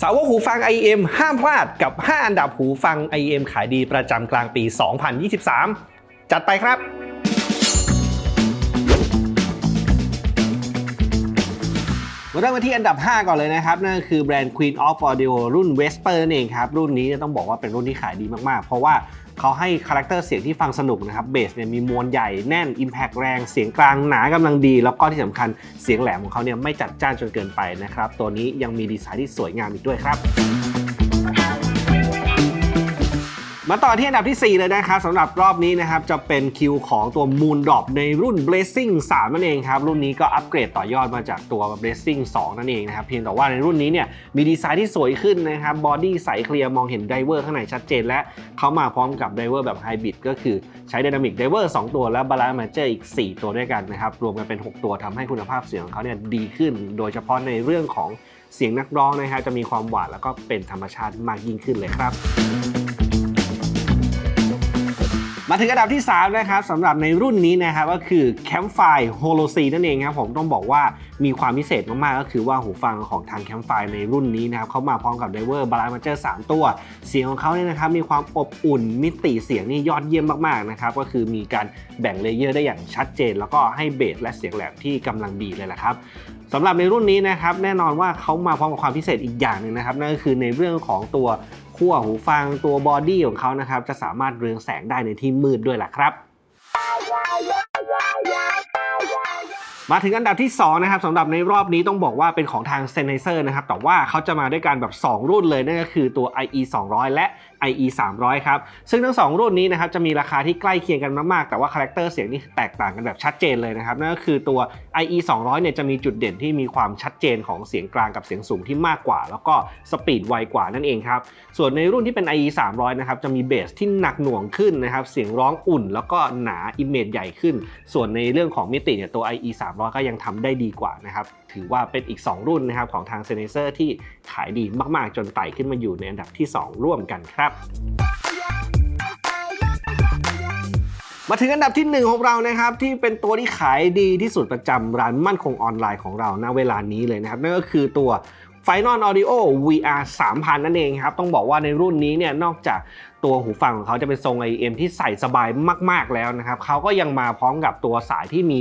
สาวกหูฟัง IEM ห้ามพลาดกับ 5 อันดับหูฟัง IEM ขายดีประจำกลางปี 2023 จัดไปครับ มาเริ่มกันที่อันดับ 5 ก่อนเลยนะครับ นั่นคือแบรนด์ Queen of Audio รุ่น Vesper นั่นเองครับ รุ่นนี้ต้องบอกว่าเป็นรุ่นที่ขายดีมาก ๆ เพราะว่าเขาให้คาแรคเตอร์เสียงที่ฟังสนุกนะครับเบสเนี่ยมีมวลใหญ่แน่น Impact แรงเสียงกลางหนากำลังดี แล้วก็ที่สำคัญเสียงแหลมของเขาเนี่ยไม่จัดจ้านจนเกินไปนะครับตัวนี้ยังมีดีไซน์ที่สวยงามอีกด้วยครับ มาต่อที่อันดับที่ 4 เลยนะครับสำหรับรอบนี้นะครับจะเป็นคิวของตัว Moon Drop ในรุ่น Blazing 3 นั่นเองครับ รุ่นนี้ก็อัปเกรดต่อยอดมาจากตัว Blazing 2 นั่นเองนะครับ เพียงแต่ว่าในรุ่นนี้เนี่ยมีดีไซน์ที่สวยขึ้นนะครับบอดี้ใสเคลียร์มองเห็นไดเวอร์ข้างในชัดเจนและเขามาพร้อมกับไดเวอร์แบบไฮบริดก็คือใช้ Dynamic Driver 2ตัวและ Balance Manager อีก 4 ตัวด้วยกันนะครับรวมกันเป็น 6 ตัวทำให้คุณภาพเสียงของเขาเนี่ยดีขึ้น โดยเฉพาะในเรื่องของเสียงนักร้องนะครับจะมีความหวานแล้วก็เป็นธรรมชาติมากยิ่งขึ้นเลยครับ มาถึงอันดับที่ 3 นะครับสำหรับในรุ่นนี้นะครับก็คือ Campfire Holo C นั่นเองครับผมต้องบอกว่ามีความพิเศษมากๆ ก็คือว่าหูฟังของทาง Campfire ในรุ่นนี้นะครับเขามาพร้อมกับ Driver Balancer 3 ตัว เสียงของเขาเนี่ยนะครับมีความอบอุ่นมิติเสียงนี่ยอดเยี่ยมมากๆนะครับก็คือมีการแบ่งเลเยอร์ได้อย่างชัดเจน แล้วก็ให้เบสและเสียงแหลมที่กำลังดีเลยแหละครับ สำหรับในรุ่นนี้นะครับแน่นอนว่าเขามาพร้อมกับความพิเศษอีกอย่างหนึ่งนะครับนั่นก็คือในเรื่องของตัวขั้วหูฟังตัวบอดี้ของเขานะครับจะสามารถเรืองแสงได้ในที่มืดด้วยล่ะครับ มาถึงอันดับที่ 2 นะครับสำหรับในรอบนี้ต้องบอกว่าเป็นของทาง s e n เซอร์นะครับ แต่ว่าเขาจะมาด้วยกันแบบ 2 รุ่นเลย นั่นก็คือตัว IE 200 และ IE 300 ครับ ซึ่งทั้ง 2 รุ่นนี้นะครับจะมีราคาที่ใกล้เคียงกันมากๆ แต่ว่าคาแรคเตอร์เสียงนี่แตกต่างกันแบบชัดเจนเลยนะครับ นั่นก็คือตัว IE 200 เนี่ยจะมีจุดเด่นที่มีความชัดเจนของเสียงกลางกับเสียงสูงที่มากกว่า แล้วก็สปีดไวกว่านั่นเองครับ ส่วนในรุ่นที่เป็น IE 300 นะครับจะมีเบสที่หนักหน่วงขึ้นนะครับ เสียงร้องอุ่น แล้วก็หนาอิมเมจใหญ่ขึ้น ส่วนในเรื่องของมิติเนี่ยตัว IE 300ก็ยังทำได้ดีกว่านะครับ ถือว่าเป็นอีก 2 รุ่นนะครับของทาง s e n เซอร์ที่ขายดีมากๆ จนไต่ขึ้นมาอยู่ในอันดับที่ 2 ร่วมกันครับมาถึงอันดับที่ 1 ของเรานะครับที่เป็นตัวที่ขายดีที่สุดประจำร้านมั่นคงออนไลน์ของเราณเวลานี้เลยนะครับ นั่นก็คือตัว Final Audio VR 3000 นั่นเองครับ ต้องบอกว่าในรุ่นนี้เนี่ยนอกจากตัวหูฟังของเขาจะเป็นทรง IEM ที่ใส่สบายมาก ๆ แล้วนะครับเขาก็ยังมาพร้อมกับตัวสายที่มี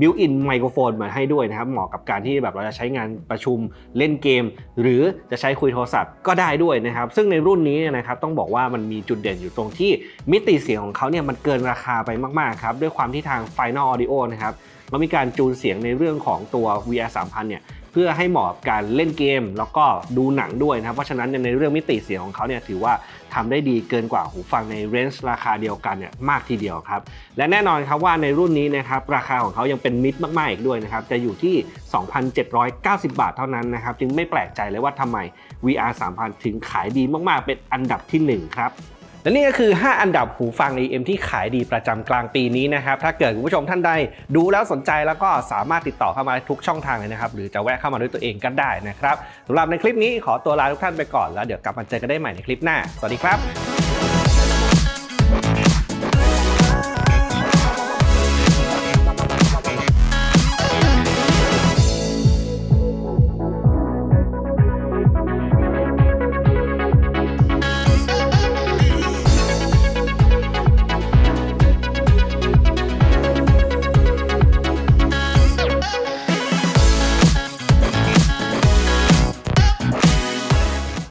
บิวอินไมโครโฟนมาให้ด้วยนะครับ เหมาะกับการที่แบบเราจะใช้งานประชุมเล่นเกม หรือจะใช้คุยโทรศัพท์ก็ได้ด้วยนะครับ ซึ่งในรุ่นนี้นะครับต้องบอกว่ามันมีจุดเด่นอยู่ตรงที่มิติเสียงของเขาเนี่ยมันเกินราคาไปมากๆครับด้วยความที่ทาง Final Audio นะครับเรามีการจูนเสียงในเรื่องของตัว VR 3000เนี่ย เพื่อให้เหมาะกับการเล่นเกม แล้วก็ดูหนังด้วยนะครับเพราะฉะนั้นในเรื่องมิติเสียงของเขาเนี่ยถือว่าทำได้ดีเกินกว่าหูฟังในเรนจ์ราคาเดียวกันเนี่ยมากทีเดียวครับและแน่นอนครับว่าในรุ่นนี้นะครับราคาของเขายังเป็นมิตรมากๆอีกด้วยนะครับจะอยู่ที่ 2,790 บาทเท่านั้นนะครับจึงไม่แปลกใจเลยว่าทำไม VR 3000 ถึงขายดีมากๆ เป็นอันดับทีหนึ่1 ครับ และนี่ก็คือ 5 อันดับหูฟัง EM ที่ขายดีประจำกลางปีนี้นะครับ ถ้าเกิดคุณผู้ชมท่านใดดูแล้วสนใจแล้วก็สามารถติดต่อเข้ามาทุกช่องทางเลยนะครับ หรือจะแวะเข้ามาด้วยตัวเองก็ได้นะครับสำหรับในคลิปนี้ขอตัวลาทุกท่านไปก่อนแล้วเดี๋ยวกลับมาเจอกันได้ใหม่ในคลิปหน้า สวัสดีครับ